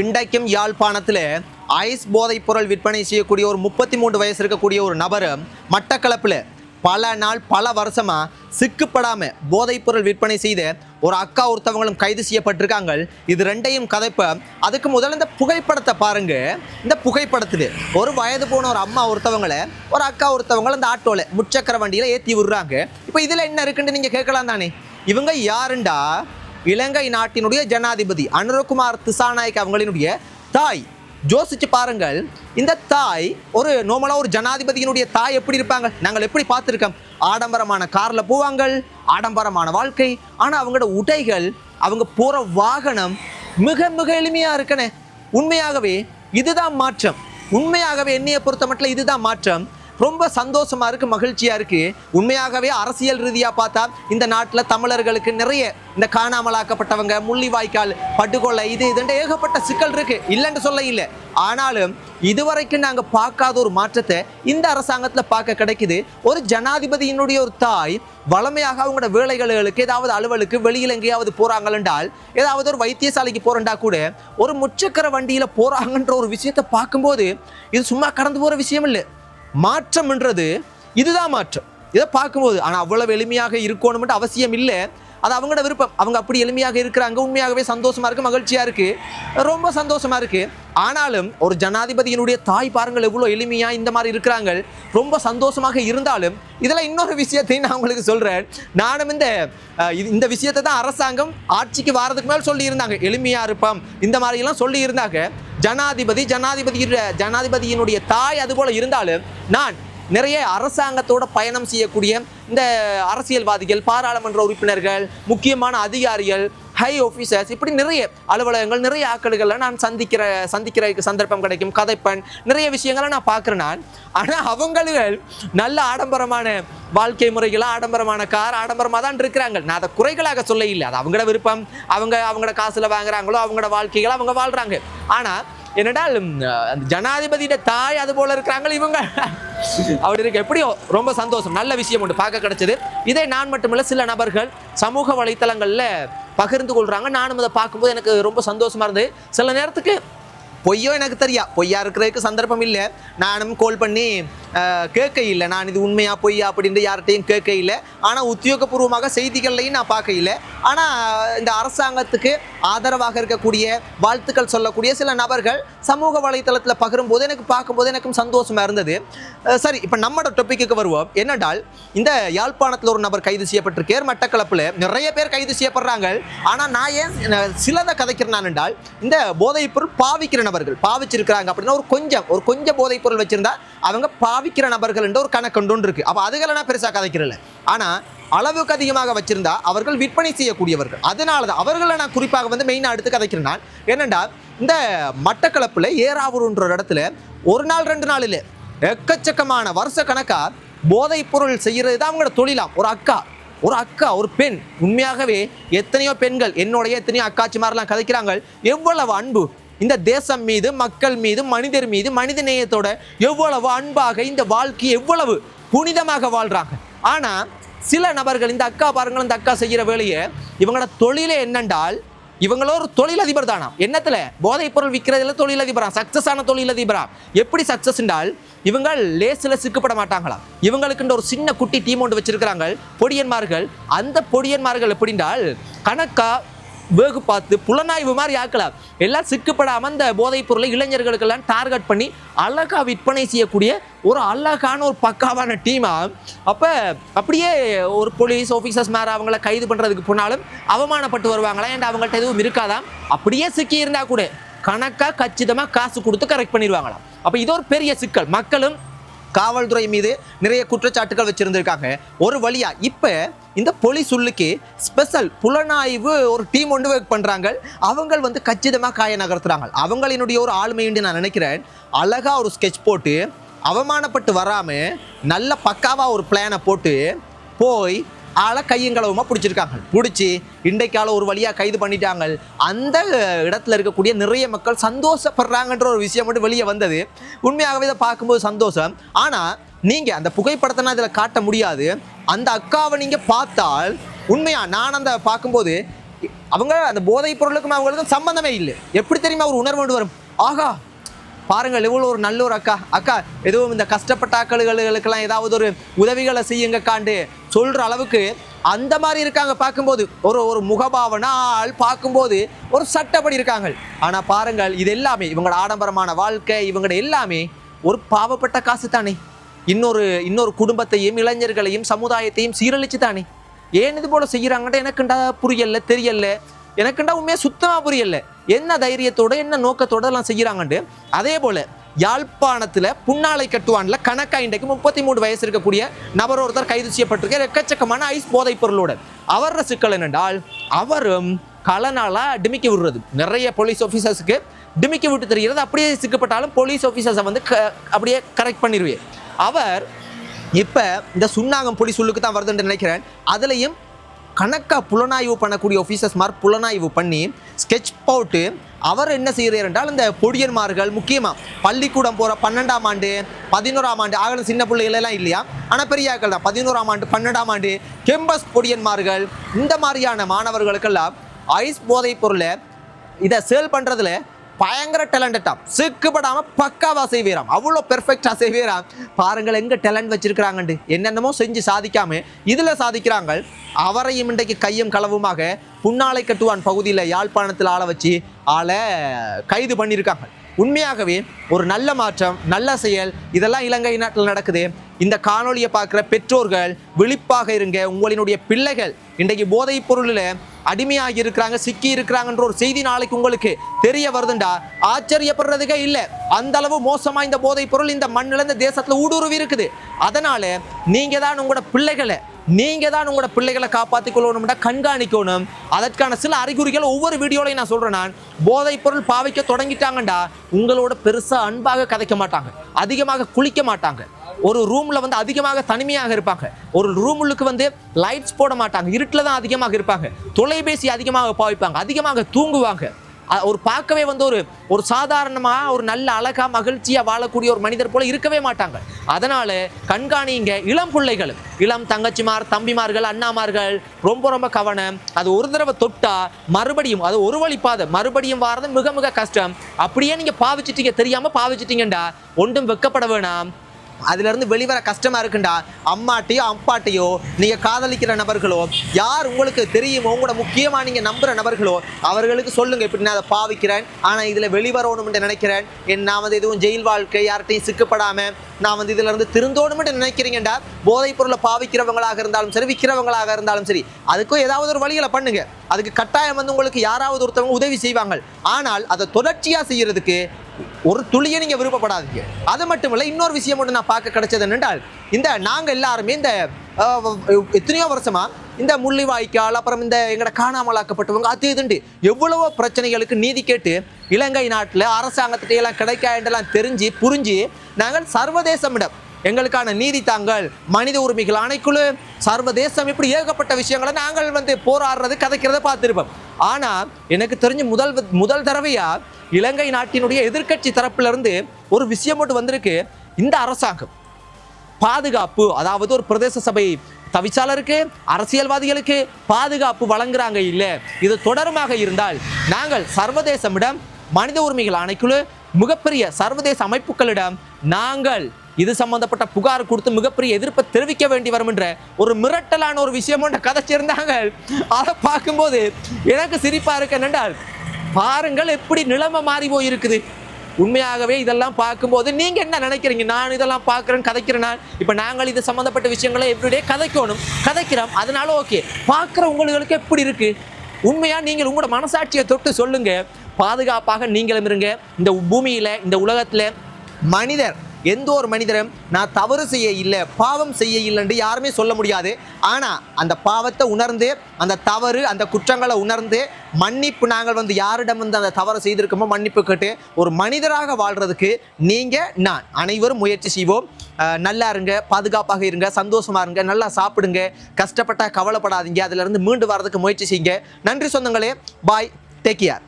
இன்றைக்கும் யாழ்ப்பாணத்தில் ஐஸ் போதைப் பொருள் விற்பனை செய்யக்கூடிய ஒரு முப்பத்தி மூன்று வயசு இருக்கக்கூடிய ஒரு நபர் மட்டக்களப்பில் பல நாள் பல வருஷமாக சிக்குப்படாமல் போதைப் பொருள் விற்பனை செய்த ஒரு அக்கா ஒருத்தவங்களும் கைது செய்யப்பட்டிருக்காங்க. இது ரெண்டையும் கதைப்ப. அதுக்கு முதல்ல இந்த புகைப்படத்தை பாருங்க. இந்த புகைப்படத்தில் ஒரு வயது போன ஒரு அம்மா ஒருத்தவங்களை ஒரு அக்கா ஒருத்தவங்களை அந்த ஆட்டோவில் முச்சக்கர வண்டியில் ஏற்றி விடுறாங்க. இப்போ இதில் என்ன இருக்குன்னு நீங்கள் கேட்கலாம் தானே. இவங்க யாருண்டா? இலங்கை நாட்டினுடைய ஜனாதிபதி அனுரகுமார் திசாநாயக் அவங்களினுடைய தாய். யோசிச்சு பாருங்கள் இந்த தாய் ஒரு நோமலா ஒரு ஜனாதிபதியினுடைய தாய் எப்படி இருப்பாங்க? நாங்கள் எப்படி பார்த்துருக்கோம்? ஆடம்பரமான கார்ல போவாங்க ஆடம்பரமான வாழ்க்கை. ஆனால் அவங்களோட உடைகள் அவங்க போற வாகனம் மிக மிக எளிமையா இருக்கனே. உண்மையாகவே இதுதான் மாற்றம். உண்மையாகவே என்னைய பொறுத்த மட்டும் இதுதான் மாற்றம். ரொம்ப சந்தோஷமா இருக்கு மகிழ்ச்சியா இருக்கு. உண்மையாகவே அரசியல் ரீதியா பார்த்தா இந்த நாட்டில் தமிழர்களுக்கு நிறைய இந்த காணாமலாக்கப்பட்டவங்க முள்ளிவாய்க்கால் படுகொலை இது இதுன்ற ஏகப்பட்ட சிக்கல் இருக்கு. இல்லைன்னு சொல்ல இல்லை. ஆனாலும் இதுவரைக்கும் நாங்கள் பார்க்காத ஒரு மாற்றத்தை இந்த அரசாங்கத்தில் பார்க்க கிடைக்குது. ஒரு ஜனாதிபதியினுடைய ஒரு தாய் வளமையாக அவங்களோட வேலைகளுக்கு ஏதாவது அலுவலுக்கு வெளியில் எங்கேயாவது போகிறாங்களென்றால் ஏதாவது ஒரு வைத்தியசாலைக்கு போகிறண்டா கூட ஒரு முச்சக்கர வண்டியில் போகிறாங்கன்ற ஒரு விஷயத்தை பார்க்கும்போது இது சும்மா கடந்து போகிற விஷயம் இல்லை. மாற்றம்ன்றது இதுதான் மாற்றம். இதை பார்க்கும்போது ஆனால் அவ்வளவு எளிமையாக இருக்கணும்னு அவசியம் இல்லை. அது அவங்களோட விருப்பம். அவங்க அப்படி எளிமையாக இருக்கிறாங்க உண்மையாகவே சந்தோஷமா இருக்கு மகிழ்ச்சியா இருக்கு. ரொம்ப சந்தோஷமா இருக்கு. ஆனாலும் ஒரு ஜனாதிபதியினுடைய தாய் பாருங்கள் எவ்வளோ எளிமையா இந்த மாதிரி இருக்கிறாங்க. ரொம்ப சந்தோஷமாக இருந்தாலும் இதில் இன்னொரு விஷயத்தையும் நான் உங்களுக்கு சொல்கிறேன் நானும் இந்த இது- இந்த விஷயத்தை தான் அரசாங்கம் ஆட்சிக்கு வாரதுக்கு மேல் சொல்லியிருந்தாங்க. எளிமையாக இருப்போம் இந்த மாதிரிலாம் சொல்லியிருந்தாங்க. சொல்லி இருந்தாங்க ஜனாதிபதி ஜனாதிபதியுடைய ஜனாதிபதியினுடைய தாய் அதுபோல் இருந்தாலும் நான் நிறைய அரசாங்கத்தோட பயணம் செய்யக்கூடிய இந்த அரசியல்வாதிகள் பாராளுமன்ற உறுப்பினர்கள் முக்கியமான அதிகாரிகள் ஹை ஆஃபீஸர்ஸ் இப்படி நிறைய அலுவலகங்கள் நிறைய ஆக்களுகளை நான் சந்திக்கிற சந்திக்கிற சந்தர்ப்பம் கிடைக்கும். கதைப்பன் நிறைய விஷயங்களை நான் பார்க்குறேன் நான். ஆனால் அவங்களுகள் நல்ல ஆடம்பரமான வாழ்க்கை முறைகளாக ஆடம்பரமான கார் ஆடம்பரமாக தான் இருக்கிறாங்க. நான் அதை குறைகளாக சொல்ல இல்லை. அது அவங்களோட விருப்பம். அவங்க அவங்களோட காசில் வாங்குறாங்களோ அவங்களோட வாழ்க்கைகளை அவங்க வாழ்கிறாங்க ஆனால் என்னடால் அந்த ஜனாதிபதியிட தாய் அது போல இருக்கிறாங்களே இவங்க. அப்படி இருக்கு. எப்படியோ ரொம்ப சந்தோஷம். நல்ல விஷயம் ஒன்று பார்க்க கிடைச்சது. இதை நான் மட்டுமில்ல சில நபர்கள் சமூக வலைத்தளங்களில் பகிர்ந்து கொள்கிறாங்க நானும் அதை பார்க்கும்போது எனக்கு ரொம்ப சந்தோஷமாக இருந்தது. சில நேரத்துக்கு பொய்யோ எனக்கு தெரியா? பொய்யா இருக்கிறதுக்கு சந்தர்ப்பம் இல்லை. நானும் கால் பண்ணி கேட்க இல்லை. நான் இது உண்மையா பொய்யா அப்படின்ட்டு யார்கிட்டையும் கேட்க இல்லை. ஆனால் உத்தியோகபூர்வமாக செய்திகள்லையும் நான் பார்க்க இல்லை. ஆனால் இந்த அரசாங்கத்துக்கு ஆதரவாக இருக்கக்கூடிய வாழ்த்துக்கள் சொல்லக்கூடிய சில நபர்கள் சமூக வலைத்தளத்தில் பகிரும்போது எனக்கு பார்க்கும்போது எனக்கும் சந்தோஷமாக இருந்தது. சரி இப்போ நம்மளோட டொப்பிக்கு வருவோம். என்னென்றால் இந்த யாழ்ப்பாணத்தில் ஒரு நபர் கைது செய்யப்பட்டிருக்கார் மட்டக்களப்பில் நிறைய பேர் கைது செய்யப்படுறாங்க. ஆனால் நான் ஏன் சிலதை கதைக்கிறேன் என்றால் இந்த போதைப் பொருள் பாவிக்கிற நபர்கள் பாவிச்சிருக்கிறாங்க அப்படின்னா ஒரு கொஞ்சம் ஒரு கொஞ்சம் போதைப் பொருள் அவங்க பாவிக்கிற நபர்கள் என்ற ஒரு கணக்குண்டு இருக்குது இருக்கு. அப்போ அதுகளை நான் பெருசாக கதைக்கிறல ஆனால் அளவுக்கு அதிகமாக வச்சிருந்தா அவர்கள் விற்பனை செய்யக்கூடியவர்கள். அதனால தான் அவர்களை நான் குறிப்பாக வந்து மெயினாக எடுத்து கதைக்கிறேன் நான். என்னண்டா இந்த மட்டக்களப்பில் ஏறாவூர்ன்ற ஒரு இடத்துல ஒரு நாள் ரெண்டு நாள் இல்லை எக்கச்சக்கமான வருஷ கணக்காக போதைப் பொருள் தான் அவங்களோட தொழிலாம். ஒரு அக்கா ஒரு அக்கா ஒரு பெண். உண்மையாகவே எத்தனையோ பெண்கள் என்னுடைய எத்தனையோ அக்காச்சி மாதிரிலாம் கதைக்கிறாங்க. எவ்வளவு அன்பு இந்த தேசம் மீது மக்கள் மீது மனிதர் மீது மனித நேயத்தோட எவ்வளவு அன்பாக இந்த வாழ்க்கையை எவ்வளவு புனிதமாக வாழ்றாங்க. ஆனா சில நபர்கள் இந்த அக்கா பாருங்கள் இந்த அக்கா செய்கிற வேலையை இவங்களோட தொழிலே என்னென்றால் இவங்களோ ஒரு தொழிலதிபர் தானா? என்னத்துல? போதைப் பொருள் விற்கிறதுல தொழிலதிபரா? சக்சஸ் ஆன தொழிலதிபரா? எப்படி சக்சஸ் என்றால் இவங்க லேசில் சிக்கப்பட மாட்டாங்களா? இவங்களுக்குன்ற ஒரு சின்ன குட்டி டீம் ஒன்று வச்சிருக்கிறாங்க பொடியன்மார்கள். அந்த பொடியன்மார்கள் எப்படின்றால் கணக்கா வேகு பார்த்து புலனாய்வு மாதிரி ஆக்கலாம் எல்லாம் சிக்கப்படாமல் அந்த போதைப் பொருளை இளைஞர்களுக்கெல்லாம் டார்கெட் பண்ணி அழகாக விற்பனை செய்யக்கூடிய ஒரு அழகான ஒரு பக்காவான டீமா அப்போ அப்படியே ஒரு போலீஸ் ஆஃபீஸர்ஸ் மேல அவங்கள கைது பண்ணுறதுக்கு போனாலும் அவமானப்பட்டு வருவாங்களா? ஏன்டா அவங்கள்ட்ட எதுவும் இருக்காதாம் அப்படியே சிக்கி இருந்தால் கூட கணக்காக கச்சிதமாக காசு கொடுத்து கரெக்ட் பண்ணிடுவாங்களாம். அப்போ இது ஒரு பெரிய சிக்கல். மக்களும் காவல்துறை மீது நிறைய குற்றச்சாட்டுகள் வச்சுருந்துருக்காங்க. ஒரு வழியாக இப்போ இந்த போலீஸ் உள்ளுக்கு ஸ்பெஷல் புலனாய்வு ஒரு டீம் ஒன்று ஒர்க் பண்ணுறாங்க அவங்க வந்து கச்சிதமாக காய நகர்த்துறாங்க. அவங்களினுடைய ஒரு ஆளுமையுண்டு நான் நினைக்கிறேன். அழகாக ஒரு ஸ்கெட்ச் போட்டு அவமானப்பட்டு வராமல் நல்ல பக்காவாக ஒரு பிளானை போட்டு போய் ஆளை கையங்களவுமா பிடிச்சிருக்காங்க. பிடிச்சி இன்றைக்கால ஒரு வழியாக கைது பண்ணிட்டாங்க அந்த இடத்துல இருக்கக்கூடிய நிறைய மக்கள் சந்தோஷப்படுறாங்கன்ற ஒரு விஷயம் மட்டும் வெளியே வந்தது. உண்மையாகவே இதை பார்க்கும்போது சந்தோஷம். ஆனால் நீங்கள் அந்த புகைப்படத்தை நான் இதில் காட்ட முடியாது. அந்த அக்காவை நீங்கள் பார்த்தால் உண்மையாக நான் அந்த பார்க்கும்போது அவங்க அந்த போதைப் பொருளுக்கும் அவங்களுக்கும் சம்பந்தமே இல்லை. எப்படி தெரியுமா ஒரு உணர்வு கொண்டு வரும்? ஆகா பாருங்கள் இவ்வளோ ஒரு நல்ல ஒரு அக்கா. அக்கா எதுவும் இந்த கஷ்டப்பட்ட ஆக்களுகளுக்கெல்லாம் ஏதாவது ஒரு உதவிகளை செய்யுங்க காண்டு. சொல்கிற அளவுக்கு அந்த மாதிரி இருக்காங்க பார்க்கும்போது. ஒரு ஒரு முகபாவனை ஆள் பார்க்கும்போது ஒரு சட்டப்படி இருக்காங்க. ஆனால் பாருங்கள் இது எல்லாமே இவங்களோட ஆடம்பரமான வாழ்க்கை இவங்களோட எல்லாமே ஒரு பாவப்பட்ட காசு தானே. இன்னொரு இன்னொரு குடும்பத்தையும் இளைஞர்களையும் சமுதாயத்தையும் சீரழிச்சு தானே. ஏன் இது போல செய்கிறாங்கன்ட்டு எனக்குண்டா புரியல தெரியல. எனக்குண்டா உண்மையாக சுத்தமாக புரியல. என்ன தைரியத்தோட என்ன நோக்கத்தோட எல்லாம் செய்கிறாங்கன்ட்டு அதே போல யாழ்ப்பாணத்தில் புன்னாலை கட்டுவான்ல கணக்கா இன்றைக்கு முப்பத்தி மூணு வயசு இருக்கக்கூடிய நபர் ஒருத்தர் கைது செய்யப்பட்டிருக்கார் எக்கச்சக்கமான ஐஸ் போதைப் பொருளோட. அவர சிக்கல் என்னென்றால் அவரும் கலனாலா டிமிக்கி விடுறது. நிறைய போலீஸ் ஆஃபீஸர்ஸுக்கு டிமிக்கி விட்டு தெரிகிறது. அப்படியே சிக்கப்பட்டாலும் போலீஸ் ஆஃபீஸர்ஸை வந்து க அப்படியே கரெக்ட் பண்ணிடுவேன் அவர் இப்போ இந்த சுண்ணாகம் பொலிஸ் உள்ளுக்கு தான் வருதுன்னு நினைக்கிறேன். அதுலேயும் கணக்காக புலனாய்வு பண்ணக்கூடிய ஆஃபீஸர்ஸ் மாதிரி புலனாய்வு பண்ணி ஸ்கெட்ச் போட்டு அவர் என்ன செய்கிறார் என்றால் இந்த பொடியன்மார்கள் முக்கியமாக பள்ளிக்கூடம் போகிற பன்னெண்டாம் ஆண்டு பதினோராம் ஆண்டு ஆகல சின்ன பிள்ளைகளெல்லாம் இல்லையா? ஆனால் பெரியாக்கள் தான். பதினோராம் ஆண்டு பன்னெண்டாம் ஆண்டு கெம்பஸ் பொடியன்மார்கள் இந்த மாதிரியான மாணவர்களுக்கெல்லாம் ஐஸ் போதைப் பொருளை இதை சேல் பண்ணுறதுல பயங்கர டேலண்டட்டாம் சிக்குப்படாமல் பக்காவாக செய்வீராம் அவ்வளோ பெர்ஃபெக்டாக செய்வீராம் பாருங்கள் எங்கே டேலண்ட் வச்சிருக்கிறாங்கண்டு. என்னென்னமோ செஞ்சு சாதிக்காம இதில் சாதிக்கிறாங்க அவரையும் இன்றைக்கு கையும் களவுமாக புன்னாலை கட்டுவான் பகுதியில் யாழ்ப்பாணத்தில் ஆளை வச்சு ஆளை கைது பண்ணியிருக்காங்க உண்மையாகவே ஒரு நல்ல மாற்றம் நல்ல செயல் இதெல்லாம் இலங்கை நாட்டில் நடக்குது. இந்த காணொளியை பார்க்குற பெற்றோர்கள் விழிப்பாக இருங்க. உங்களினுடைய பிள்ளைகள் இன்றைக்கு போதைப் பொருளில் அடிமையாகி இருக்கிறாங்க சிக்கி இருக்கிறாங்கன்ற ஒரு செய்தி நாளைக்கு உங்களுக்கு தெரிய வருதுண்டா? ஆச்சரியப்படுறதுக்கே இல்லை. அந்த அளவு மோசமாக இந்த போதைப் பொருள் இந்த மண்ணில் இந்த ஊடுருவி இருக்குது. அதனால நீங்கள் தான் உங்களோட பிள்ளைகளை நீங்க தான் உங்களோட பிள்ளைகளை காப்பாற்றிக் கொள்ளணும்டா கண்காணிக்கணும். அதற்கான சில அறிகுறிகள் ஒவ்வொரு வீடியோலையும் நான் சொல்றேன் நான். போதைப் பொருள் பாவிக்க தொடங்கிட்டாங்கண்டா உங்களோட பெருசா அன்பாக கதைக்க மாட்டாங்க. அதிகமாக குளிக்க மாட்டாங்க. ஒரு ரூம்ல வந்து அதிகமாக தனிமையாக இருப்பாங்க. ஒரு ரூமுக்கு வந்து லைட்ஸ் போட மாட்டாங்க. இருட்டில் தான் அதிகமாக இருப்பாங்க. தொலைபேசி அதிகமாக பாவிப்பாங்க. அதிகமாக தூங்குவாங்க. ஒரு பார்க்கவே வந்து ஒரு ஒரு சாதாரணமாக ஒரு நல்ல அழகா மகிழ்ச்சியாக வாழக்கூடிய ஒரு மனிதர் போல இருக்கவே மாட்டாங்க. அதனால் கண்காணிங்க இளம் பிள்ளைகள் இளம் தங்கச்சிமார் தம்பிமார்கள் அண்ணாமார்கள் ரொம்ப ரொம்ப கவனம். அது ஒரு தடவை தொட்டா மறுபடியும் அது ஒரு வழிப்பாதை மறுபடியும் வாரது மிக மிக கஷ்டம். அப்படியே நீங்கள் பாவிச்சிட்டீங்க தெரியாமல் பாவிச்சிட்டீங்கண்டா ஒன்றும் வெக்கப்பட வேணாம். அதுலேருந்து வெளிவர கஷ்டமாக இருக்குண்டா? அம்மாட்டையோ அப்பாட்டையோ நீங்கள் காதலிக்கிற நபர்களோ யார் உங்களுக்கு தெரியுமோ உங்களோட முக்கியமாக நீங்கள் நம்புகிற நபர்களோ அவர்களுக்கு சொல்லுங்கள் இப்படி நான் அதை பாவிக்கிறேன் ஆனால் இதில் வெளிவரணும்னு நினைக்கிறேன். என் நான் வந்து எதுவும் ஜெயில் வாழ்க்கை யார்கிட்டையும் சிக்கப்படாமல் நான் வந்து இதிலிருந்து திருந்தோணும்னு நினைக்கிறீங்கடா போதைப் பொருளை பாவிக்கிறவங்களாக இருந்தாலும் சரி விற்கிறவங்களாக இருந்தாலும் சரி அதுக்கும் ஏதாவது ஒரு வழிகளை பண்ணுங்க. அதுக்கு கட்டாயம் வந்து உங்களுக்கு யாராவது ஒருத்தவங்க உதவி செய்வாங்க. ஆனால் அதை தொடர்ச்சியாக செய்கிறதுக்கு ஒரு துளியை நீங்கள் விருப்பப்படாதீங்க. அது மட்டும் இல்லை இன்னொரு விஷயம் ஒன்று நான் பார்க்க கிடைச்சது என்னென்றால் இந்த நாங்கள் எல்லாருமே இந்த எத்தனையோ வருஷமா இந்த முள்ளிவாய்க்கால் அப்புறம் இந்த எங்களை காணாமலாக்கப்பட்டவங்க அது இதுண்டு எவ்வளவோ பிரச்சனைகளுக்கு நீதி கேட்டு இலங்கை நாட்டில் அரசாங்கத்திட்ட எல்லாம் கிடைக்காண்டெல்லாம் தெரிஞ்சு புரிஞ்சு நாங்கள் சர்வதேசமிடம் எங்களுக்கான நீதி தாங்கள் மனித உரிமைகள் அனைக்குழு சர்வதேசம் இப்படி ஏகப்பட்ட விஷயங்களை நாங்கள் வந்து போராடுறது கதைக்கிறத பார்த்துருப்போம். ஆனால் எனக்கு தெரிஞ்சு முதல் முதல் தடவையா இலங்கை நாட்டினுடைய எதிர்க்கட்சி தரப்பிலிருந்து ஒரு விஷயம் மட்டும் வந்திருக்கு. இந்த அரசாங்கம் பாதுகாப்பு அதாவது ஒரு பிரதேச சபை தவிச்சாளருக்கு அரசியல்வாதிகளுக்கு பாதுகாப்பு வழங்குறாங்க இல்லை. இது தொடருமாக இருந்தால் நாங்கள் சர்வதேசமிடம் மனித உரிமைகள் ஆணைக்குழு மிகப்பெரிய சர்வதேச அமைப்புகளிடம் நாங்கள் இது சம்பந்தப்பட்ட புகார் கொடுத்து மிகப்பெரிய எதிர்ப்பை தெரிவிக்க வேண்டி வரும் என்ற ஒரு மிரட்டலான ஒரு விஷயம் கதை கதைச்சிருந்தாங்க. அதை பார்க்கும்போது எனக்கு சிரிப்பாக இருக்கு என்னென்றால் பாருங்கள் எப்படி நிலைமை மாறி போயிருக்குது. உண்மையாகவே இதெல்லாம் பார்க்கும்போது நீங்க என்ன நினைக்கிறீங்க? நான் இதெல்லாம் பார்க்குறேன் கதைக்கிறேன். இப்போ நாங்கள் இது சம்மந்தப்பட்ட விஷயங்களை எவ்ரிடே கதைக்கணும் கதைக்கிறோம். அதனால ஓகே பார்க்குற உங்களுக்கு எப்படி இருக்கு? உண்மையா நீங்கள் உங்களோட மனசாட்சியை தொட்டு சொல்லுங்க. பாதுகாப்பாக நீங்களும் இருங்க. இந்த பூமியில இந்த உலகத்தில் மனிதர் எந்த ஒரு மனிதரும் நான் தவறு செய்ய இல்லை பாவம் செய்ய இல்லைன்னு யாருமே சொல்ல முடியாது. ஆனால் அந்த பாவத்தை உணர்ந்து அந்த தவறு அந்த குற்றங்களை உணர்ந்து மன்னிப்பு நாங்கள் வந்து யாரிடம் வந்து அந்த தவறை செய்திருக்கோமோ மன்னிப்பு கேட்டு ஒரு மனிதராக வாழ்கிறதுக்கு நீங்கள் நான் அனைவரும் முயற்சி செய்வோம். நல்லா இருங்க பாதுகாப்பாக இருங்க சந்தோஷமாக இருங்க நல்லா சாப்பிடுங்க கஷ்டப்பட்டால் கவலைப்படாதீங்க அதிலிருந்து மீண்டு வர்றதுக்கு முயற்சி செய்யுங்க. நன்றி சொந்தங்களே பாய் டேக் கேர்